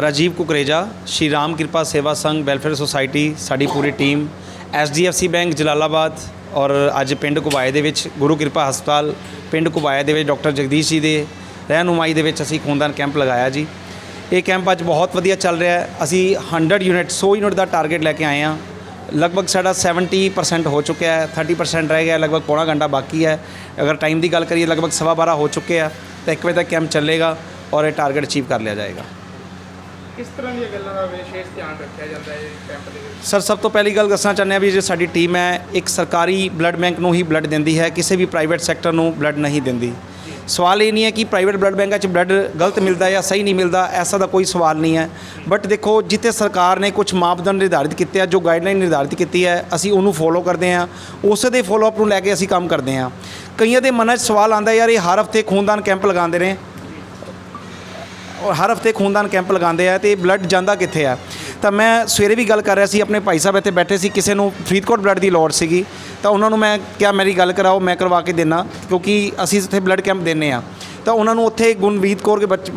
ਰਾਜੀਵ ਕੁਕਰੇਜਾ, ਸ਼੍ਰੀ ਰਾਮ ਕਿਰਪਾ ਸੇਵਾ ਸੰਘ, welfare society, ਸਾਡੀ ਪੂਰੀ ਟੀਮ, ਐਸਡੀਐਫਸੀ ਬੈਂਕ ਜਲਾਲਾਬਾਦ ਔਰ ਅੱਜ ਪਿੰਡ ਕੁਬਾਏ ਦੇ ਵਿੱਚ ਗੁਰੂ ਕਿਰਪਾ ਹਸਪਤਾਲ, ਪਿੰਡ ਕੁਬਾਏ ਦੇ ਵਿੱਚ ਡਾਕਟਰ ਜਗਦੀਸ਼ ਜੀ ਦੇ ਰਹਿਨੁਮਾਈ ਦੇ ਵਿੱਚ ਅਸੀਂ ਖੂਨਦਾਨ ਕੈਂਪ ਲਗਾਇਆ ਜੀ। ਇਹ ਕੈਂਪ ਅੱਜ ਬਹੁਤ ਵਧੀਆ ਚੱਲ ਰਿਹਾ ਹੈ। ਅਸੀਂ 100 ਯੂਨਿਟ 100 ਯੂਨਿਟ ਦਾ ਟਾਰਗੇਟ ਲੈ ਕੇ ਆਏ ਹਾਂ। ਲਗਭਗ ਸਾਡਾ 70% ਹੋ ਚੁੱਕਿਆ ਹੈ 30% ਰਹਿ ਗਿਆ, ਲਗਭਗ ਪੌਣਾ ਘੰਟਾ ਬਾਕੀ ਹੈ। ਅਗਰ ਟਾਈਮ ਦੀ ਗੱਲ ਕਰੀਏ, ਲਗਭਗ ਸਵਾ ਬਾਰ੍ਹਾਂ ਹੋ ਚੁੱਕੇ ਆ, ਤਾਂ 1 ਵਜੇ ਤੱਕ ਕੈਂਪ ਚੱਲੇਗਾ ਔਰ ਇਹ ਟਾਰਗੇਟ ਅਚੀਵ ਕਰ ਲਿਆ ਜਾਏਗਾ। ਕਿਸ ਤਰ੍ਹਾਂ ਦੀਆਂ ਗੱਲਾਂ ਦਾ ਵਿਸ਼ੇਸ਼ ਧਿਆਨ ਰੱਖਿਆ ਜਾਂਦਾ ਹੈ ਕੈਂਪ ਦੇ ਵਿੱਚ? ਸਰ ਸਭ ਤੋਂ ਪਹਿਲੀ ਗੱਲ ਦੱਸਣਾ ਚਾਹੁੰਦੇ ਹਾਂ ਵੀ ਜੇ ਸਾਡੀ ਟੀਮ ਹੈ ਇੱਕ ਸਰਕਾਰੀ ਬਲੱਡ ਬੈਂਕ ਨੂੰ ਹੀ ਬਲੱਡ ਦਿੰਦੀ ਹੈ ਕਿਸੇ ਵੀ ਪ੍ਰਾਈਵੇਟ ਸੈਕਟਰ ਨੂੰ ਬਲੱਡ ਨਹੀਂ ਦਿੰਦੀ। ਸਵਾਲ ਇਹ ਨਹੀਂ ਹੈ ਕਿ ਪ੍ਰਾਈਵੇਟ ਬਲੱਡ ਬੈਂਕਾਂ 'ਚ ਬਲੱਡ ਗਲਤ ਮਿਲਦਾ ਜਾਂ ਸਹੀ ਨਹੀਂ ਮਿਲਦਾ ਐਸਾ ਦਾ ਕੋਈ ਸਵਾਲ ਨਹੀਂ ਹੈ। ਬਟ ਦੇਖੋ ਜਿੱਥੇ ਸਰਕਾਰ ਨੇ ਕੁਝ ਮਾਪਦੰਡ ਨਿਰਧਾਰਿਤ ਕੀਤੇ ਆ ਜੋ ਗਾਈਡਲਾਈਨ ਨਿਰਧਾਰਿਤ ਕੀਤੀ ਹੈ ਅਸੀਂ ਉਹਨੂੰ ਫੋਲੋ ਕਰਦੇ ਹਾਂ। ਉਸੇ ਦੇ ਫੋਲੋ ਅਪ ਨੂੰ ਲੈ ਕੇ ਅਸੀਂ ਕੰਮ ਕਰਦੇ ਹਾਂ। ਕਈਆਂ ਦੇ ਮਨਾਂ 'ਚ ਸਵਾਲ ਆਉਂਦਾ ਯਾਰ ਇਹ ਹਰ ਹਫ਼ਤੇ ਖੂਨਦਾਨ ਕੈਂਪ ਲਗਾਉਂਦੇ ਨੇ। ਔਰ ਹਰ ਹਫ਼ਤੇ ਖੂਨਦਾਨ ਕੈਂਪ ਲਗਾਉਂਦੇ ਆ ਤੇ ਬਲੱਡ ਜਾਂਦਾ ਕਿੱਥੇ ਆ? ਤਾਂ ਮੈਂ ਸਵੇਰੇ ਵੀ ਗੱਲ ਕਰ ਰਿਹਾ ਸੀ, ਆਪਣੇ ਭਾਈ ਸਾਹਿਬ ਇੱਥੇ ਬੈਠੇ ਸੀ, ਕਿਸੇ ਨੂੰ ਫਰੀਦਕੋਟ ਬਲੱਡ ਦੀ ਲੋੜ ਸੀਗੀ। ਤਾਂ ਉਹਨਾਂ ਨੂੰ ਮੈਂ ਕਿਹਾ, ਮੇਰੀ ਗੱਲ ਕਰਾਓ, ਮੈਂ ਕਰਵਾ ਕੇ ਦੇਣਾ ਕਿਉਂਕਿ ਅਸੀਂ ਇੱਥੇ ਬਲੱਡ ਕੈਂਪ ਦਿੰਨੇ ਆ। ਤਾਂ ਉਹਨਾਂ ਨੂੰ ਉੱਥੇ ਗੁਣਵੀਤ ਕੌਰ ਕੇ ਬੱਚ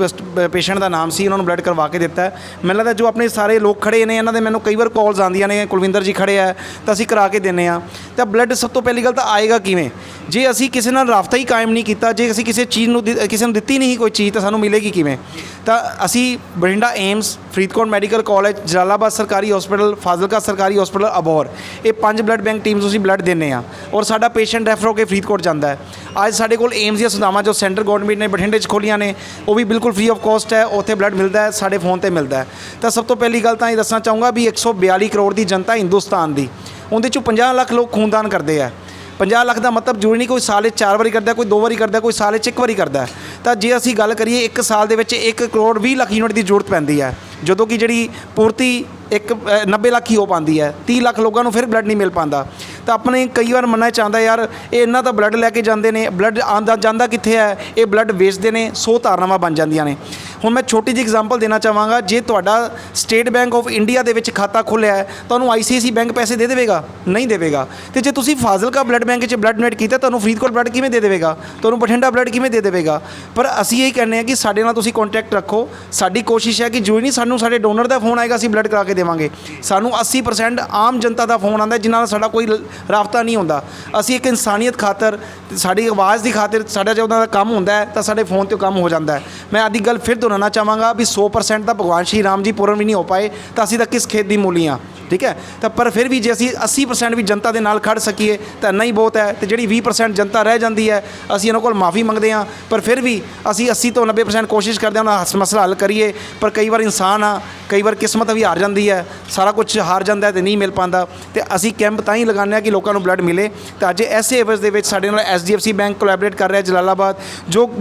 ਪੇਸ਼ੈਂਟ ਦਾ ਨਾਮ ਸੀ, ਉਹਨਾਂ ਨੂੰ ਬਲੱਡ ਕਰਵਾ ਕੇ ਦਿੱਤਾ ਮੈਨੂੰ ਲੱਗਦਾ ਜੋ ਆਪਣੇ ਸਾਰੇ ਲੋਕ ਖੜੇ ਨੇ, ਇਹਨਾਂ ਦੇ ਮੈਨੂੰ ਕਈ ਵਾਰ ਕਾਲਸ ਆਉਂਦੀਆਂ ਨੇ, ਕੁਲਵਿੰਦਰ ਜੀ ਖੜੇ ਆ, ਤਾਂ ਅਸੀਂ ਕਰਾ ਕੇ ਦਿੰਨੇ ਆ। ਤਾਂ ਬਲੱਡ ਸਭ ਤੋਂ ਪਹਿਲੀ ਗੱਲ ਤਾਂ ਆਏਗਾ ਕਿਵੇਂ? ਜੇ ਅਸੀਂ ਕਿਸੇ ਨਾਲ ਰਾਬਤਾ ਹੀ ਕਾਇਮ ਨਹੀਂ ਕੀਤਾ, ਜੇ ਅਸੀਂ ਕਿਸੇ ਚੀਜ਼ ਨੂੰ ਦਿ- ਕਿਸੇ ਨੂੰ ਦਿੱਤੀ ਨਹੀਂ ਕੋਈ ਚੀਜ਼, ਤਾਂ ਸਾਨੂੰ ਮਿਲੇਗੀ ਕਿਵੇਂ? ਤਾਂ ਅਸੀਂ Bathinda AIIMS, Faridkot medical college, Jalalabad ਸਰਕਾਰੀ ਹਸਪੀਟਲ ਫਾਜ਼ਿਲਕਾ ਸਰਕਾਰੀ ਹਸਪੀਟਲ ਅਬੋਹਰ। ਇਹ ਪੰਜ ਬਲੱਡ ਬੈਂਕ ਟੀਮਸ ਅਸੀਂ ਬਲੱਡ ਦਿੰਨੇ ਆ। ਔਰ ਸਾਡਾ ਪੇਸ਼ੈਂਟ ਰੈਫਰ ਹੋ ਕੇ ਫਰੀਦਕੋਟ ਜਾਂਦਾ ਹੈ। ਅੱਜ ਸਾਡੇ ਕੋਲ ਏਮਸ ਦੀਆਂ ਸੁਵਿਧਾਵਾਂ ਜੋ ਸੈਂਟਰ ਗਵਰਨਮੈਂਟ ਨੇ ਬਠਿੰਡੇ 'ਚ ਖੋਲੀਆਂ ਨੇ, ਉਹ ਵੀ ਬਿਲਕੁਲ ਫ੍ਰੀ ਆਫ ਕਾਸਟ ਹੈ, ਉੱਥੇ ਬਲੱਡ ਮਿਲਦਾ ਹੈ, ਸਾਡੇ ਫੋਨ ਤੇ ਮਿਲਦਾ ਹੈ। ਤਾਂ ਸਭ ਤੋਂ ਪਹਿਲੀ ਗੱਲ ਤਾਂ ਇਹ ਦੱਸਣਾ ਚਾਹੂੰਗਾ ਵੀ 142 ਕਰੋੜ ਦੀ ਜਨਤਾ ਹਿੰਦੁਸਤਾਨ ਦੀ, ਉਹਦੇ ਚੋਂ 50 ਲੱਖ ਲੋਕ ਖੂਨਦਾਨ ਕਰਦੇ ਆ। 50 ਲੱਖ ਦਾ ਮਤਲਬ ਜ਼ਰੂਰੀ ਨਹੀਂ ਕੋਈ ਸਾਲ 'ਚ ਚਾਰ ਵਾਰੀ ਕਰਦਾ, ਕੋਈ ਦੋ ਵਾਰੀ ਕਰਦਾ, ਕੋਈ ਸਾਲ 'ਚ ਇੱਕ ਵਾਰੀ ਕਰਦਾ। ਤਾਂ ਜੇ ਅਸੀਂ ਗੱਲ ਕਰੀਏ ਇੱਕ ਸਾਲ ਦੇ ਵਿੱਚ 1 ਕਰੋੜ 20 ਲੱਖ ਯੂਨਿਟ ਦੀ ਜ਼ਰੂਰਤ ਪੈਂਦੀ ਹੈ ਜਦੋਂ ਕਿ ਜਿਹੜੀ ਪੂਰਤੀ ਇੱਕ ਅ, 90 ਲੱਖ ਹੀ ਹੋ ਪਾਉਂਦੀ ਹੈ 30 ਲੱਖ ਲੋਕਾਂ ਨੂੰ ਫਿਰ ਬਲੱਡ ਨਹੀਂ ਮਿਲ ਪਾਉਂਦਾ। ਤਾਂ ਆਪਣੇ ਕਈ ਵਾਰ ਮੰਨਣਾ ਚਾਹੁੰਦਾ ਯਾਰ ਇਹ ਇਹਨਾਂ ਦਾ ਬਲੱਡ ਲੈ ਕੇ ਜਾਂਦੇ ਨੇ ਬਲੱਡ ਆਂਦਾ ਜਾਂਦਾ ਕਿੱਥੇ ਹੈ ਇਹ ਬਲੱਡ ਵੇਚਦੇ ਨੇ 100 ਧਾਰਨਾਵਾਂ ਬਣ ਜਾਂਦੀਆਂ ਨੇ। ਹੁਣ ਮੈਂ ਛੋਟੀ ਜਿਹੀ ਐਗਜ਼ਾਮਪਲ ਦੇਣਾ ਚਾਹਾਂਗਾ ਜੇ ਤੁਹਾਡਾ ਸਟੇਟ ਬੈਂਕ ਆਫ ਇੰਡੀਆ ਦੇ ਵਿੱਚ ਖਾਤਾ ਖੁੱਲਿਆ ਹੈ ਤੁਹਾਨੂੰ ਆਈਸੀਆਈਸੀ ਬੈਂਕ ਪੈਸੇ ਦੇ ਦੇਵੇਗਾ? ਨਹੀਂ ਦੇਵੇਗਾ। ਤੇ ਜੇ ਤੁਸੀਂ ਫਾਜ਼ਿਲਕਾ ਬਲੱਡ ਬੈਂਕ 'ਚ ਬਲੱਡ ਡੋਨੇਟ ਕੀਤਾ ਤੁਹਾਨੂੰ ਫਰੀਦਕੋਟ ਬਲੱਡ ਕਿਵੇਂ ਦੇ ਦੇਵੇਗਾ? ਤੁਹਾਨੂੰ ਬਠਿੰਡਾ ਬਲੱਡ ਕਿਵੇਂ ਦੇ ਦੇਵੇਗਾ? ਪਰ ਅਸੀਂ ਇਹ ਕਹਿੰਦੇ ਹਾਂ ਕਿ ਸਾਡੇ ਨਾਲ ਤੁਸੀਂ ਕੰਟੈਕਟ ਰੱਖੋ। ਸਾਡੀ ਕੋਸ਼ਿਸ਼ ਹੈ ਕਿ ਜੋ ਨਹੀਂ ਸਾਨੂੰ ਸਾਡੇ ਡੋਨਰ ਦਾ ਫੋਨ ਆਏਗਾ, ਅਸੀਂ ਬਲੱਡ ਕਰਾ ਕੇ ਦੇਵਾਂਗੇ। ਸਾਨੂੰ 80% ਆਮ ਜਨਤਾ ਦਾ ਫੋਨ ਆਉਂਦਾ, ਜਿਨ੍ਹਾਂ ਨਾਲ ਸਾਡਾ ਕੋਈ ਰਾਬਤਾ ਨਹੀਂ ਹੁੰਦਾ। ਅਸੀਂ ਇੱਕ ਇਨਸਾਨੀਅਤ ਖਾਤਰ, ਸਾਡੀ ਆਵਾਜ਼ ਦੀ ਖਾਤਰ ਸਾਡਾ ਜੇ ਉਹਨਾਂ ਦਾ ਕੰਮ ਹੁੰਦਾ ਹੈ, ਤਾਂ ਸਾਡੇ ਫੋਨ ਤੇ ਉਹ ਕੰਮ ਹੋ ਜਾਂਦਾ ਹੈ। ਮੈਂ ਆਦੀ ਗੱਲ ਫਿਰ ਦੁਹਰਾਉਣਾ ਚਾਹਾਂਗਾ ਵੀ 100% ਤਾਂ ਭਗਵਾਨ ਸ਼੍ਰੀ ਰਾਮ ਜੀ ਪੂਰਨ ਵੀ ਨਹੀਂ ਹੋ ਪਾਏ, ਤਾਂ ਅਸੀਂ ਤਾਂ ਕਿਸ ਖੇਤ ਦੀ ਮੂਲੀਆਂ ਠੀਕ ਹੈ? ਤਾਂ ਪਰ ਫਿਰ ਵੀ ਜੇ ਅਸੀਂ 80% ਵੀ ਜਨਤਾ ਦੇ ਨਾਲ ਖੜ ਸਕੀਏ, ਤਾਂ ਨਹੀਂ ਬਹੁਤ ਹੈ। ਤੇ ਜਿਹੜੀ 20% ਜਨਤਾ ਰਹਿ ਜਾਂਦੀ ਹੈ, ਅਸੀਂ ਇਹਨਾਂ ਕੋਲ ਮਾਫੀ ਮੰਗਦੇ ਹਾਂ। ਪਰ ਫਿਰ ਵੀ ਅਸੀਂ 80 ਤੋਂ 90% ਕੋਸ਼ਿਸ਼ ਕਰਦੇ ਹਾਂ, ਉਹਨਾਂ ਹੱਸ- ਮਸਲਾ ਹੱਲ ਕਰੀਏ। ਪਰ ਕਈ ਵਾਰ ਇਨਸਾਨ ਆ, ਕਈ ਵਾਰ ਕਿਸਮਤ ਵੀ ਹਾਰ ਜਾਂਦੀ ਹੈ। ਸਾਰਾ ਕੁਝ ਹਾਰ ਜਾਂਦਾ ਹੈ ਤੇ ਨਹੀਂ ਮਿਲ ਪਾਉਂਦਾ। ਤੇ ਅਸੀਂ ਕੈਂਪ ਤਾਂ ਹੀ ਲਗਾਉਂਦੇ ਹਾਂ ਕਿ ਲੋਕਾਂ ਨੂੰ ਬਲੱਡ ਮਿਲੇ। ਤਾਂ ਅੱਜ ਐਸੇ ਐਵਰਸ ਦੇ ਵਿੱਚ ਸਾਡੇ ਨਾਲ ਐਸਡੀਐਫਸੀ ਬੈਂਕ ਕੋਲੈਬੋਰੇਟ ਕਰ ਰਿਹਾ ਜਲਾਲਾਬਾਦ, ਜੋ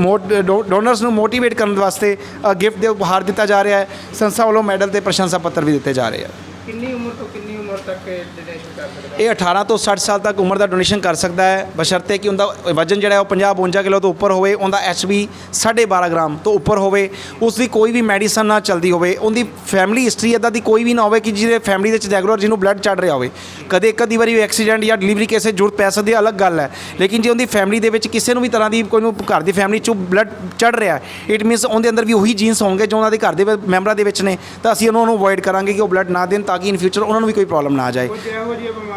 ਡੋਨਰਸ ਨੂੰ ਮੋਟੀਵੇਟ ਕਰਨ ਵਾਸਤੇ ਗਿਫਟ ਦੇ ਉਪਹਾਰ ਦਿੱਤਾ ਜਾ ਰਿਹਾ ਹੈ। ਸੰਸਥਾ ਵੱਲੋਂ ਮੈਡਲ ਤੇ ਪ੍ਰਸ਼ੰਸਾ ਪੱਤਰ ਵੀ ਦਿੱਤੇ ਜਾ ਰਹੇ ਆ। ਕਿੰਨੀ ਉਮਰ ਤੋਂ ਕਿੰਨੀ ਉਮਰ ਤੱਕ ਡੋਨੇਸ਼ਨ ਕਰ ਇਹ 18 ਤੋਂ 60 ਸਾਲ ਤੱਕ ਉਮਰ ਦਾ ਡੋਨੇਸ਼ਨ ਕਰ ਸਕਦਾ ਹੈ। ਬਸ਼ਰਤੇ ਕਿ ਉਹਦਾ ਵਜਨ ਜਿਹੜਾ ਹੈ ਉਹ 50 52 ਕਿਲੋ ਤੋਂ ਉੱਪਰ ਹੋਵੇ, ਉਹਦਾ ਐਚਬੀ 12.5 ਗ੍ਰਾਮ ਤੋਂ ਉੱਪਰ ਹੋਵੇ ਉਸ ਦੀ ਕੋਈ ਵੀ ਮੈਡੀਸਨ ਨਾ ਚੱਲਦੀ ਹੋਵੇ, ਉਹਦੀ ਫੈਮਿਲੀ ਹਿਸਟਰੀ ਇਦਾਂ ਦੀ ਕੋਈ ਵੀ ਨਾ ਹੋਵੇ ਕਿ ਜਿਹਦੇ ਫੈਮਿਲੀ ਦੇ ਵਿੱਚ ਰੈਗੂਲਰ ਜਿਹਨੂੰ ਬਲੱਡ ਚੜ ਰਿਹਾ ਹੋਵੇ। ਕਦੇ ਇੱਕ ਅੱਧੀ ਵਾਰੀ ਐਕਸੀਡੈਂਟ ਜਾਂ ਡਿਲੀਵਰੀ ਕੇਸੇ ਜੁੜ ਪੈ ਸਕਦੀ ਹੈ, ਅਲੱਗ ਗੱਲ ਹੈ। ਲੇਕਿਨ ਜੇ ਉਹਦੀ ਫੈਮਿਲੀ ਦੇ ਵਿੱਚ ਕਿਸੇ ਨੂੰ ਵੀ ਤਰ੍ਹਾਂ ਦੀ ਕੋਈ ਨੂੰ ਘਰ ਦੀ ਫੈਮਿਲੀ ਚੋਂ ਬਲੱਡ ਚੜ ਰਿਹਾ ਇਟ ਮੀਨਸ ਉਹਦੇ ਅੰਦਰ ਵੀ ਉਹੀ ਜੀਨਸ ਹੋਣਗੇ ਜੋ ਉਹਨਾਂ ਦੇ ਘਰ ਦੇ ਵਿੱਚ ਮੈਂਬਰਾਂ ਦੇ ਵਿੱਚ ਨੇ। ਤਾਂ ਅਸੀਂ ਉਹਨਾਂ ਨੂੰ ਅਵੋਇਡ ਕਰਾਂਗੇ ਕਿ ਉਹ ਬਲੱਡ ਨਾ ਦੇਣ ਤਾਂ ਕਿ ਇਨ ਫਿਊਚਰ ਉਹਨਾਂ ਨੂੰ ਵੀ ਕੋਈ ਪ੍ਰੋਬਲਮ ਨਾ ਆ ਜਾਏ।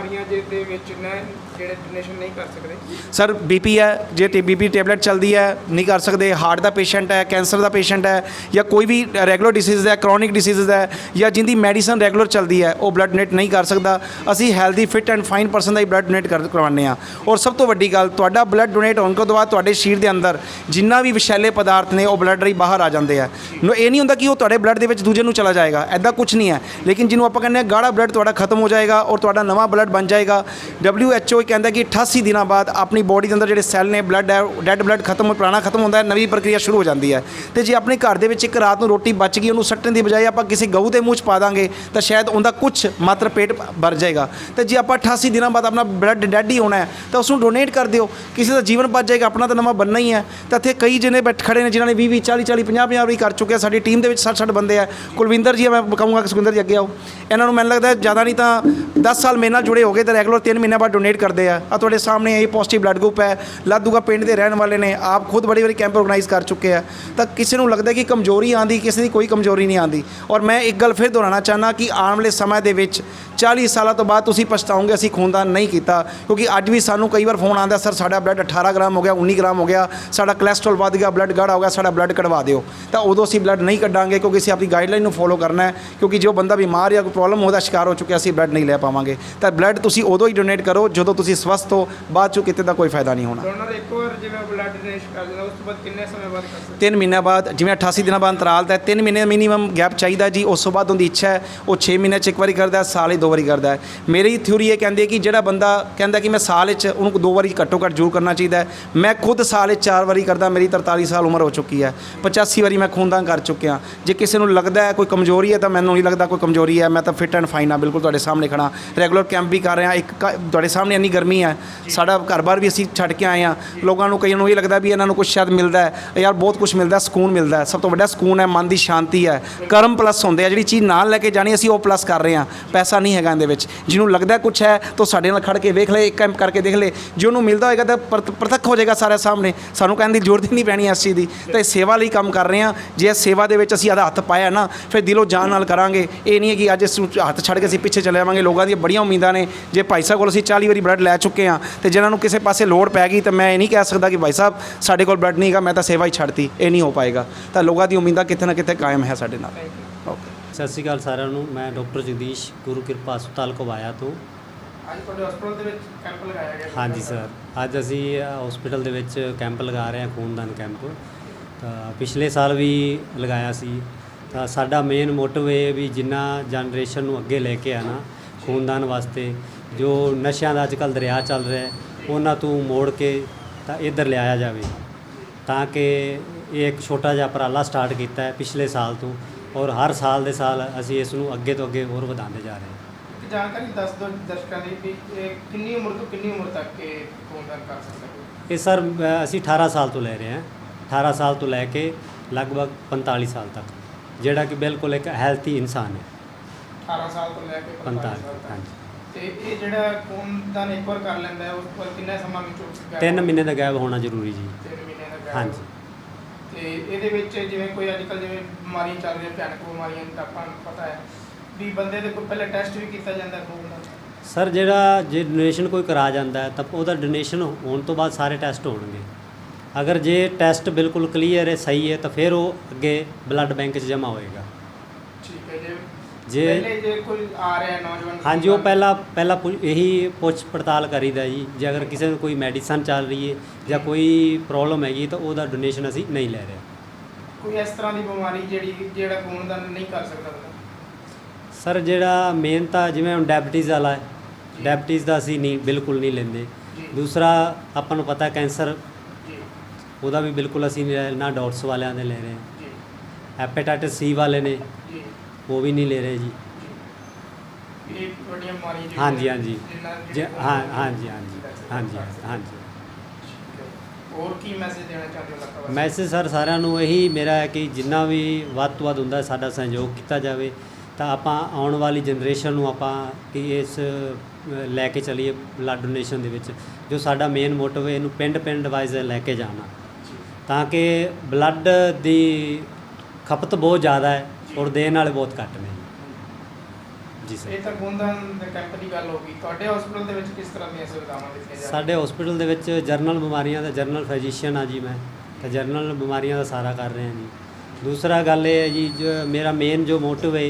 ਕੁਝ ਇਹੋ ਜਿਹਦੇ ਵਿੱਚ ਨਾ ਜਿਹੜੇ ਡੋਨੇਸ਼ਨ ਨਹੀਂ ਕਰ ਸਕਦੇ? ਸਰ ਬੀਪੀ ਹੈ, ਜੇ ਟੀ ਬੀਪੀ ਟੈਬਲੇਟ ਚੱਲਦੀ ਹੈ, ਨਹੀਂ ਕਰ ਸਕਦੇ, ਹਾਰਟ ਦਾ ਪੇਸ਼ੈਂਟ ਹੈ, ਕੈਂਸਰ ਦਾ ਪੇਸ਼ੈਂਟ ਹੈ, ਜਾਂ ਕੋਈ ਵੀ ਰੈਗੂਲਰ ਡਿਸੀਜ਼ ਹੈ ਕ੍ਰੋਨਿਕ ਡਿਸੀਜ਼ ਹੈ, ਜਾਂ ਜਿੰਦੀ ਮੈਡੀਸਨ ਰੈਗੂਲਰ ਚੱਲਦੀ ਹੈ, ਉਹ ਬਲੱਡ ਡੋਨੇਟ ਨਹੀਂ ਕਰ ਸਕਦਾ। ਅਸੀਂ healthy fit and fine person ਦਾ ਹੀ ਬਲੱਡ ਡੋਨੇਟ ਕਰਵਾਉਂਦੇ ਹਾਂ। ਔਰ ਸਭ ਤੋਂ ਵੱਡੀ ਗੱਲ, ਤੁਹਾਡਾ ਬਲੱਡ ਡੋਨੇਟ ਹੋਣ ਤੋਂ ਬਾਅਦ ਤੁਹਾਡੇ ਸਰੀਰ ਦੇ ਅੰਦਰ ਜਿੰਨਾ ਵੀ ਵਿਸ਼ੈਲੇ ਪਦਾਰਥ ਨੇ, ਉਹ ਬਲੱਡ ਰਾਹੀਂ ਬਾਹਰ ਆ ਜਾਂਦੇ ਆ। ਇਹ ਨਹੀਂ ਹੁੰਦਾ ਕਿ ਉਹ ਤੁਹਾਡੇ ਬਲੱਡ ਦੇ ਵਿੱਚ ਦੂਜੇ ਨੂੰ ਚਲਾ ਜਾਏਗਾ ਐਦਾਂ ਕੁਝ ਨਹੀਂ ਹੈ। ਲੇਕਿਨ ਜਿਹਨੂੰ ਆਪਾਂ ਕਹਿੰਦੇ ਹਾਂ, ਗਾੜਾ ਬਲੱਡ ਤੁਹਾਡਾ ਖਤਮ ਹੋ ਜਾਏਗਾ ਔਰ ਤੁਹਾਡਾ ਨਵਾਂ ਬਲੱਡ ਬਣ ਜਾਏਗਾ। WHO ਇਹ ਕਹਿੰਦਾ ਕਿ 88 ਦਿਨਾਂ ਬਾਅਦ ਆਪਣੀ ਬੋਡੀ ਦੇ ਅੰਦਰ ਜਿਹੜੇ ਸੈੱਲ ਨੇ ਬਲੱਡ ਹੈ ਡੈਡ ਬਲੱਡ ਖਤਮ ਹੋ ਪੁਰਾਣਾ ਖਤਮ ਹੁੰਦਾ ਹੈ ਨਵੀਂ ਪ੍ਰਕਿਰਿਆ ਸ਼ੁਰੂ ਹੋ ਜਾਂਦੀ ਹੈ। ਤੇ ਜੇ ਆਪਣੇ ਘਰ ਦੇ ਵਿੱਚ ਇੱਕ ਰਾਤ ਨੂੰ ਰੋਟੀ ਬਚ ਗਈ ਉਹਨੂੰ ਸੱਟਣ ਦੀ ਬਜਾਏ ਆਪਾਂ ਕਿਸੇ ਗਊ ਦੇ ਮੂੰਹ 'ਚ ਪਾ ਦਾਂਗੇ ਤਾਂ ਸ਼ਾਇਦ ਉਹਦਾ ਕੁਝ ਮਾਤਰ ਪੇਟ ਭਰ ਜਾਏਗਾ। ਤੇ ਜੇ ਆਪਾਂ 88 ਦਿਨਾਂ ਬਾਅਦ ਆਪਣਾ ਬਲੱਡ ਡੈਡ ਹੀ ਹੋਣਾ ਹੈ ਤਾਂ ਉਸ ਨੂੰ ਡੋਨੇਟ ਕਰ ਦਿਓ। ਕਿਸੇ ਦਾ ਜੀਵਨ ਬਚ ਜਾਏਗਾ ਆਪਣਾ ਤਾਂ ਨਵਾਂ ਬਣਨਾ ਹੀ ਹੈ। ਤਾਂ ਇੱਥੇ ਕਈ ਜਣੇ ਬੈਠ ਖੜੇ ਨੇ ਜਿਨ੍ਹਾਂ ਨੇ 20 20 40 40 50 50 ਵੀ ਕਰ ਚੁੱਕੇ ਆ ਸਾਡੀ ਟੀਮ ਦੇ ਵਿੱਚ 60 60 ਬੰਦੇ ਆ। ਕੁਲਵਿੰਦਰ ਜੀ ਆ, ਮੈਂ ਕਹੂੰਗਾ ਕਿ ਸੁਖਵਿੰਦਰ ਜੀ ਅੱਗੇ ਆਓ। ਇਹਨਾਂ ਨੂੰ ਮੈਨੂੰ ਲੱਗਦਾ ਜ਼ਿਆਦਾ ਨਹੀਂ ਤਾਂ 10 ਸਾਲ ਮੇਰੇ ਨਾਲ ਜੁੜੇ ਹੋਗੇ ਤਾਂ ਰੈਗੂਲਰ 3 ਮਹੀਨੇ ਬਾਅਦ ਡੋਨੇਟ ਕਰਦੇ ਆ। ਆ ਤੁਹਾਡੇ ਸਾਹਮਣੇ ਇਹ ਪੋਜ਼ਿਟਿਵ ਬਲੱਡ ਗਰੁੱਪ ਹੈ। ਲਾਦੂਗਾ ਪਿੰਡ ਦੇ ਰਹਿਣ ਵਾਲੇ ਨੇ। ਆਪ ਖੁਦ ਬੜੀ ਵਾਰੀ ਕੈਂਪ ਆਰਗੇਨਾਈਜ਼ ਕਰ ਚੁੱਕੇ ਆ। ਤਾਂ ਕਿਸੇ ਨੂੰ ਲੱਗਦਾ ਕਿ ਕਮਜ਼ੋਰੀ ਆਂਦੀ ਕਿਸੇ ਦੀ ਕੋਈ ਕਮਜ਼ੋਰੀ ਨਹੀਂ ਆਂਦੀ ਔਰ ਮੈਂ ਇੱਕ ਗੱਲ ਫਿਰ ਦੁਹਰਾਉਣਾ ਚਾਹਨਾ ਕਿ ਆਉਣ ਵਾਲੇ ਸਮੇਂ ਦੇ ਵਿੱਚ 40 ਸਾਲਾਂ ਤੋਂ ਬਾਅਦ ਤੁਸੀਂ ਪਛਤਾਓਗੇ, ਅਸੀਂ ਖੂਨਦਾਨ ਨਹੀਂ ਕੀਤਾ। ਕਿਉਂਕਿ ਅੱਜ ਵੀ ਸਾਨੂੰ ਕਈ ਵਾਰ ਫੋਨ ਆਉਂਦਾ ਸਰ ਸਾਡਾ ਬਲੱਡ 18 ਗ੍ਰਾਮ ਹੋ ਗਿਆ 19 ਗ੍ਰਾਮ ਹੋ ਗਿਆ। ਸਾਡਾ ਕੋਲੇਸਟ੍ਰੋਲ ਵੱਧ ਗਿਆ ਬਲੱਡ ਗਾੜਾ ਹੋ ਗਿਆ, ਸਾਡਾ ਬਲੱਡ ਕਢਵਾ ਦਿਓ। ਤਾਂ ਉਦੋਂ ਅਸੀਂ ਬਲੱਡ ਨਹੀਂ ਕੱਢਾਂਗੇ, ਕਿਉਂਕਿ ਅਸੀਂ ਆਪਣੀ ਗਾਈਡਲਾਈਨ ਨੂੰ ਫੋਲੋ ਕਰਨਾ ਹੈ। ਕਿਉਂਕਿ ਜੋ ਬੰਦਾ ਬਿਮਾਰ ਜਾਂ ਕੋਈ ਪ੍ਰੋਬਲਮ ਉਹਦਾ ਸ਼ਿਕਾਰ ਹੋ ਚੁੱਕਿਆ, ਅਸੀਂ ਬਲੱਡ ਨਹੀਂ ਲੈ ਪਾਵਾਂਗੇ। ਤਾਂ ਬਲੱਡ ਤੁਸੀਂ ਉਦੋਂ ਹੀ ਡੋਨੇਟ ਕਰੋ ਜਦੋਂ ਤੁਸੀਂ ਸਵਸਥ ਹੋ ਬਾਅਦ ਚੋਂ ਕਿਤੇ ਦਾ ਕੋਈ ਫਾਇਦਾ ਨਹੀਂ ਹੋਣਾ। ਡੋਨਰ ਇੱਕ ਵਾਰ ਜਿਵੇਂ ਬਲੱਡ ਡੋਨੇਸ਼ਨ ਕਰ ਦਿੰਦਾ ਉਸ ਤੋਂ ਬਾਅਦ ਕਿੰਨੇ ਸਮੇਂ ਬਾਅਦ ਕਰ ਸਕਦੇ? ਤਿੰਨ ਮਹੀਨਿਆਂ ਬਾਅਦ ਜਿਵੇਂ 88 ਦਿਨਾਂ ਬਾਅਦ ਅੰਤਰਾਲ ਦਾ 3 ਮਹੀਨੇ ਮਿਨੀਮਮ ਗੈਪ ਚਾਹੀਦਾ ਜੀ ਉਸ ਤੋਂ ਬਾਅਦ ਉਹਦੀ ਇੱਛਾ ਹੈ ਉਹ 6 ਮਹੀਨੇ ਚ ਇੱਕ ਵਾਰੀ ਕਰਦਾ ਹੈ, ਸਾਲ ਹੀ ਦੋ ਵਾਰੀ ਕਰਦਾ ਹੈ। ਮੇਰੀ ਥਿਊਰੀ ਇਹ ਕਹਿੰਦੀ ਹੈ ਕਿ ਜਿਹੜਾ ਬੰਦਾ ਕਹਿੰਦਾ ਕਿ ਮੈਂ ਸਾਲ ਵਿੱਚ ਉਹਨੂੰ ਦੋ ਵਾਰੀ ਘੱਟੋ ਘੱਟ ਜ਼ਰੂਰ ਕਰਨਾ ਚਾਹੀਦਾ ਹੈ। ਮੈਂ ਖੁਦ ਸਾਲ ਵਿੱਚ ਚਾਰ ਵਾਰੀ ਕਰਦਾ ਮੇਰੀ 43 ਸਾਲ ਉਮਰ ਹੋ ਚੁੱਕੀ ਹੈ। 85 ਵਾਰੀ ਮੈਂ ਖੂਨਦਾਨ ਕਰ ਚੁੱਕਿਆ। ਜੇ ਕਿਸੇ ਨੂੰ ਲੱਗਦਾ ਹੈ ਕੋਈ ਕਮਜ਼ੋਰੀ ਹੈ ਤਾਂ ਮੈਨੂੰ ਨਹੀਂ ਲੱਗਦਾ ਕੋਈ ਕਮਜ਼ੋਰੀ ਹੈ ਮੈਂ ਤਾਂ ਫਿਟ ਐਂਡ ਫਾਈਨ ਹਾਂ ਬਿਲਕੁਲ ਤੁਹਾਡੇ ਸਾਹਮਣੇ ਖੜਾ ਰੈਗੂਲਰ ਕੈਂਪ ਵੀ ਕਰ ਰਿਹਾ ਇੱਕ ਕ- ਤੁਹਾਡੇ ਸਾਹਮਣੇ ਇੰਨੀ ਗਰਮੀ ਹੈ। ਸਾਡਾ ਘਰ-ਬਾਰ ਵੀ ਅਸੀਂ ਛੱਡ ਕੇ ਆਏ ਹਾਂ। ਲੋਕਾਂ ਨੂੰ ਕਈਆਂ ਨੂੰ ਇਹ ਲੱਗਦਾ ਵੀ ਇਹਨਾਂ ਨੂੰ ਕੁਝ ਸ਼ਾਇਦ ਮਿਲਦਾ ਹੈ। ਯਾਰ ਬਹੁਤ ਕੁਝ ਮਿਲਦਾ ਸਕੂਨ ਮਿਲਦਾ ਹੈ। ਸਭ ਤੋਂ ਵੱਡਾ ਸਕੂਨ ਹੈ ਮਨ ਦੀ ਸ਼ਾਂਤੀ ਹੈ। ਕਰਮ ਪਲੱਸ ਹੁੰਦੇ ਆ। ਜਿਹੜੀ ਚੀਜ਼ ਨਾਲ ਲੈ ਕੇ ਜਾਣੀ ਅਸੀਂ ਉਹ ਪਲੱਸ ਕਰ ਰਹੇ ਹਾਂ। ਪੈਸਾ ਨਹੀਂ ਹੈਗਾ ਇਹਦੇ ਵਿੱਚ। ਜਿਹਨੂੰ ਲੱਗਦਾ ਕੁਝ ਹੈ ਤਾਂ ਸਾਡੇ ਨਾਲ ਖੜ ਕੇ ਵੇਖ ਲੈ ਇੱਕ ਕੈਂਪ ਕਰਕੇ ਦੇਖ ਲੈ। ਜੇ ਉਹਨੂੰ ਮਿਲਦਾ ਹੋਏਗਾ ਤਾਂ ਪ੍ਰਤ- ਪ੍ਰਤੱਖ ਹੋ ਜਾਏਗਾ ਸਾਰੇ ਸਾਹਮਣੇ। ਸਾਨੂੰ ਕਹਿਣ ਦੀ ਜ਼ਰੂਰਤ ਹੀ ਨਹੀਂ ਪੈਣੀ ਇਸ ਚੀਜ਼ ਦੀ। ਤਾਂ ਇਹ ਸੇਵਾ ਲਈ ਕੰਮ ਕਰ ਰਹੇ ਹਾਂ। ਜੇ ਇਸ ਸੇਵਾ ਦੇ ਵਿੱਚ ਅਸੀਂ ਆਦਾ ਹੱਥ ਪਾਇਆ ਨਾ ਫਿਰ ਦਿਲੋਂ ਜਾਨ ਨਾਲ ਕਰਾਂਗੇ। ਇਹ ਨਹੀਂ ਹੈ ਕਿ ਅੱਜ ਇਸ ਨੂੰ ਹੱਥ ਛੱਡ ਕੇ ਅਸੀਂ ਪਿੱਛੇ ਚਲੇ ਜਾਵਾਂਗੇ। ਲੋਕਾਂ ਦੀਆਂ ਬੜੀਆਂ ਉਮੀਦਾਂ ਨੇ। ਜੇ ਭਾਈ ਸਾਹਿਬ ਕੋਲ ਅਸੀਂ 40 ਵਾਰੀ ਬਲੱਡ ਲੈ ਚੁੱਕੇ ਹਾਂ ਤੇ ਜਿਹਨਾਂ ਨੂੰ ਕਿਸੇ ਪਾਸੇ ਲੋੜ ਪੈ ਗਈ ਤਾਂ ਮੈਂ ਇਹ ਨਹੀਂ ਕਹਿ ਸਕਦਾ ਕਿ ਭਾਈ ਸਾਹਿਬ ਸਾਡੇ ਕੋਲ ਬਲੱਡ ਨਹੀਂ ਹੈਗਾ ਮੈਂ ਤਾਂ ਸੇਵਾ ਹੀ ਛੱਡਤੀ ਇਹ ਨਹੀਂ ਹੋ ਪਾਏਗਾ। ਤਾਂ ਲੋਕਾਂ ਦੀ ਉਮੀਦਾਂ ਕਿਤੇ ਨਾ ਕਿਤੇ ਕਾਇਮ ਹੈ ਸਾਡੇ ਨਾਲ। ਓਕੇ ਸਤਿ ਸ਼੍ਰੀ ਅਕਾਲ ਸਾਰਿਆਂ ਨੂੰ ਮੈਂ ਡਾਕਟਰ ਜਗਦੀਸ਼ ਗੁਰੂ ਕਿਰਪਾ ਹਸਪਤਾਲ ਕਵਾਇਆ ਤੋਂ। ਅੱਜ ਤੁਹਾਡੇ ਹਸਪਤਾਲ ਦੇ ਵਿੱਚ ਕੈਂਪ ਲਗਾਇਆ ਗਿਆ ਹਾਂਜੀ ਸਰ ਅੱਜ ਅਸੀਂ ਹਸਪੀਟਲ ਦੇ ਵਿੱਚ ਕੈਂਪ ਲਗਾ ਰਹੇ ਹਾਂ ਖੂਨਦਾਨ ਕੈਂਪ ਤਾਂ ਪਿਛਲੇ ਸਾਲ ਵੀ ਲਗਾਇਆ ਸੀ। ਤਾਂ ਸਾਡਾ ਮੇਨ ਮੋਟਿਵ ਇਹ ਵੀ ਜਿੰਨਾ ਜਨਰੇਸ਼ਨ ਨੂੰ ਅੱਗੇ ਲੈ ਕੇ ਆਣਾ ਖੂਨਦਾਨ ਵਾਸਤੇ ਜੋ ਨਸ਼ਿਆਂ ਦਾ ਅੱਜਕੱਲ ਦਰਿਆ ਚੱਲ ਰਿਹਾ ਉਹਨਾਂ ਤੋਂ ਮੋੜ ਕੇ ਤਾਂ ਇੱਧਰ ਲਿਆਇਆ ਜਾਵੇ ਤਾਂ ਕਿ ਇਹ ਇੱਕ ਛੋਟਾ ਜਿਹਾ ਉਪਰਾਲਾ ਸਟਾਰਟ ਕੀਤਾ ਹੈ ਪਿਛਲੇ ਸਾਲ ਤੋਂ ਔਰ ਹਰ ਸਾਲ ਦੇ ਸਾਲ ਅਸੀਂ ਇਸ ਨੂੰ ਅੱਗੇ ਤੋਂ ਅੱਗੇ ਹੋਰ ਵਧਾਉਂਦੇ ਜਾ ਰਹੇ ਹਾਂ। ਜਾਣਕਾਰੀ ਦੱਸ ਦਿਓ ਦਰਸ਼ਕਾਂ ਦੀ ਵੀ ਕਿੰਨੀ ਉਮਰ ਤੋਂ ਕਿੰਨੀ ਉਮਰ ਤੱਕ ਇਹ ਖੂਨਦਾਨ ਕਰ ਸਕਦਾ ਇਹ ਸਰ ਅਸੀਂ 18 ਸਾਲ ਤੋਂ ਲੈ ਰਹੇ ਹਾਂ। 18 ਸਾਲ ਤੋਂ ਲੈ ਕੇ ਲਗਭਗ 45 ਸਾਲ ਤੱਕ ਜਿਹੜਾ ਕਿ ਬਿਲਕੁਲ ਇੱਕ ਹੈਲਥੀ ਇਨਸਾਨ ਹੈ। 18 ਸਾਲ ਤੋਂ ਲੈ ਕੇ 45 45 ਸਾਲ ਤੱਕ। ਹਾਂਜੀ। ਤੇ ਇਹ ਜਿਹੜਾ ਖੂਨਦਾਨ ਇੱਕ ਵਾਰ ਕਰ ਲੈਂਦਾ ਹੈ ਉਸ ਬਾਅਦ ਕਿੰਨਾ ਸਮਾਂ ਵਿੱਚ ਉਹ ਤਿੰਨ ਮਹੀਨੇ ਦਾ ਗੈਪ ਹੋਣਾ ਜ਼ਰੂਰੀ ਜੀ। ਤਿੰਨ ਮਹੀਨੇ ਦਾ ਹਾਂਜੀ। ਤੇ ਇਹਦੇ ਵਿੱਚ ਜਿਵੇਂ ਕੋਈ ਅੱਜ ਕੱਲ੍ਹ ਜਿਵੇਂ ਬਿਮਾਰੀਆਂ ਚੱਲ ਰਹੀਆਂ ਭਿਆਨਕ ਬਿਮਾਰੀਆਂ ਦਾ ਆਪਾਂ ਨੂੰ ਪਤਾ ਹੈ ਵੀ ਬੰਦੇ ਦੇ ਕੋਈ ਪਹਿਲੇ ਟੈਸਟ ਵੀ ਕੀਤਾ ਜਾਂਦਾ ਖੂਨ ਦਾ? ਸਰ ਜਿਹੜਾ ਜੇ ਡੋਨੇਸ਼ਨ ਕੋਈ ਕਰਾ ਜਾਂਦਾ ਹੈ ਤਾਂ ਉਹਦਾ ਡੋਨੇਸ਼ਨ ਹੋਣ ਤੋਂ ਬਾਅਦ ਸਾਰੇ ਟੈਸਟ ਹੋਣਗੇ। ਅਗਰ ਜੇ ਟੈਸਟ ਬਿਲਕੁਲ ਕਲੀਅਰ ਹੈ ਸਹੀ ਹੈ ਤਾਂ ਫਿਰ ਉਹ ਅੱਗੇ ਬਲੱਡ ਬੈਂਕ 'ਚ ਜਮ੍ਹਾਂ ਹੋਏਗਾ। ਠੀਕ ਹੈ ਜੇ ਪਹਿਲੇ ਜੇ ਕੋਈ ਆ ਰਿਹਾ ਨੌਜਵਾਨ ਹਾਂਜੀ ਉਹ ਪਹਿਲਾਂ ਪਹਿਲਾਂ ਪੁ- ਇਹੀ ਪੁੱਛ ਪੜਤਾਲ ਕਰੀਦਾ ਜੀ। ਜੇ ਅਗਰ ਕਿਸੇ ਨੂੰ ਕੋਈ ਮੈਡੀਸਨ ਚੱਲ ਰਹੀ ਹੈ ਜਾਂ ਕੋਈ ਪ੍ਰੋਬਲਮ ਹੈਗੀ ਤਾਂ ਉਹਦਾ ਡੋਨੇਸ਼ਨ ਅਸੀਂ ਨਹੀਂ ਲੈ ਰਹੇ। ਕੋਈ ਇਸ ਤਰ੍ਹਾਂ ਦੀ ਬਿਮਾਰੀ ਜਿਹੜੀ ਜਿਹੜਾ ਖੂਨਦਾਨ ਨਹੀਂ ਕਰ ਸਕਦਾ ਬੰਦਾ? ਸਰ ਜਿਹੜਾ ਮੇਨ ਤਾਂ ਜਿਵੇਂ ਹੁਣ ਡਾਇਬਟੀਜ਼ ਵਾਲਾ ਹੈ ਜੀ। ਡਾਇਬਟੀਜ਼ ਦਾ ਅਸੀਂ ਨਹੀਂ ਬਿਲਕੁਲ ਨਹੀਂ ਲੈਂਦੇ। ਜੀ। ਦੂਸਰਾ ਆਪਾਂ ਨੂੰ ਪਤਾ ਕੈਂਸਰ ਜੀ। ਉਹਦਾ ਵੀ ਬਿਲਕੁਲ ਅਸੀਂ ਨਹੀਂ ਲੈ- ਨਾ ਡਾਟਸ ਵਾਲਿਆਂ ਦੇ ਲੈ ਰਹੇ। ਜੀ। ਹੈਪੇਟਾਈਟਸ ਸੀ ਵਾਲੇ ਨੇ। ਜੀ। ਉਹ ਵੀ ਨਹੀਂ ਲੈ ਰਹੇ ਜੀ ਇਹ ਵੱਡੀਆਂ ਬਿਮਾਰੀਆਂ ਜਿਹੜੀਆਂ ਹਾਂਜੀ ਹਾਂਜੀ ਜਿਨ੍ਹਾਂ- ਜੇ ਹਾਂ ਹਾਂਜੀ ਹਾਂਜੀ। ਹਾਂਜੀ ਹਾਂਜੀ ਠੀਕ ਹੈ। ਹੋਰ ਕੀ ਮੈਸੇਜ ਦੇਣਾ ਚਾਹੁੰਦੇ ਹੋ ਲੱਖਾ? ਮੈਸੇਜ ਸਰ ਸਾਰਿਆਂ ਨੂੰ ਇਹੀ ਮੇਰਾ ਹੈ ਕਿ ਜਿੰਨਾ ਵੀ ਵੱਧ ਤੋਂ ਵੱਧ ਹੁੰਦਾ ਹੈ ਸਾਡਾ ਸਹਿਯੋਗ ਕੀਤਾ ਜਾਵੇ ਤਾਂ ਆਪਾਂ ਆਉਣ ਵਾਲੀ ਜਨਰੇਸ਼ਨ ਨੂੰ ਆਪਾਂ ਕਿ ਇਸ ਅ, ਲੈ ਕੇ ਚੱਲੀਏ ਬਲੱਡ ਡੋਨੇਸ਼ਨ ਦੇ ਵਿੱਚ ਜੋ ਸਾਡਾ ਮੇਨ ਮੋਟਿਵ ਹੈ ਇਹਨੂੰ ਪਿੰਡ ਪਿੰਡ ਵਾਈਜ਼ ਲੈ ਕੇ ਜਾਣਾ ਤਾਂ ਕਿ ਬਲੱਡ ਦੀ ਖਪਤ ਬਹੁਤ ਜ਼ਿਆਦਾ ਹੈ ਔਰ ਦੇਣ ਵਾਲੇ ਬਹੁਤ ਘੱਟ ਨੇ ਜੀ। ਸਰ। ਇਹ ਤਾਂ ਖੂਨਦਾਨ ਦੇ ਕੈਂਪ ਦੀ ਗੱਲ ਹੋ ਗਈ। ਤੁਹਾਡੇ ਹਸਪੀਟਲ ਦੇ ਵਿੱਚ ਕਿਸ ਤਰ੍ਹਾਂ ਦੀਆਂ ਸੁਵਿਧਾਵਾਂ ਦਿੱਤੀਆਂ ਜਾ ਸਾਡੇ ਹਸਪੀਟਲ ਦੇ ਵਿੱਚ ਜਰਨਲ ਬਿਮਾਰੀਆਂ ਦਾ ਜਰਨਲ ਫਿਜ਼ੀਸ਼ੀਅਨ ਆ ਜੀ ਮੈਂ। ਤਾਂ ਜਰਨਲ ਬਿਮਾਰੀਆਂ ਦਾ ਸਾਰਾ ਕਰ ਰਹੇ ਹਾਂ ਜੀ। ਦੂਸਰਾ ਗੱਲ ਇਹ ਹੈ ਜੀ ਜੋ ਮੇਰਾ ਮੇਨ ਜੋ ਮੋਟਿਵ ਹੈ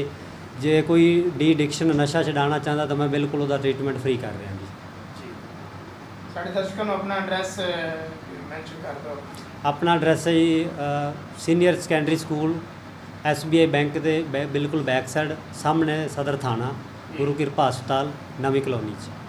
ਜੇ ਕੋਈ ਡੀ ਐਡਿਕਸ਼ਨ ਨਸ਼ਾ ਛਡਾਉਣਾ ਚਾਹੁੰਦਾ ਤਾਂ ਮੈਂ ਬਿਲਕੁਲ ਉਹਦਾ ਟ੍ਰੀਟਮੈਂਟ ਫ੍ਰੀ ਕਰ ਰਿਹਾ ਜੀ। ਸਾਡੇ ਦਰਸ਼ਕਾਂ ਨੂੰ ਆਪਣਾ ਐਡਰੈਸ ਮੈਂਸ਼ਨ ਕਰ ਦਿਓ। ਆਪਣਾ ਐਡਰੈਸ ਹੈ ਜੀ senior secondary school SBI bank ਦੇ ਬੈ- ਬਿਲਕੁਲ ਬੈਕ ਸਾਈਡ ਸਾਹਮਣੇ ਸਦਰ ਥਾਣਾ, ਗੁਰੂ ਕਿਰਪਾ ਹਸਪਤਾਲ, ਨਵੀਂ ਕਲੋਨੀ 'ਚ।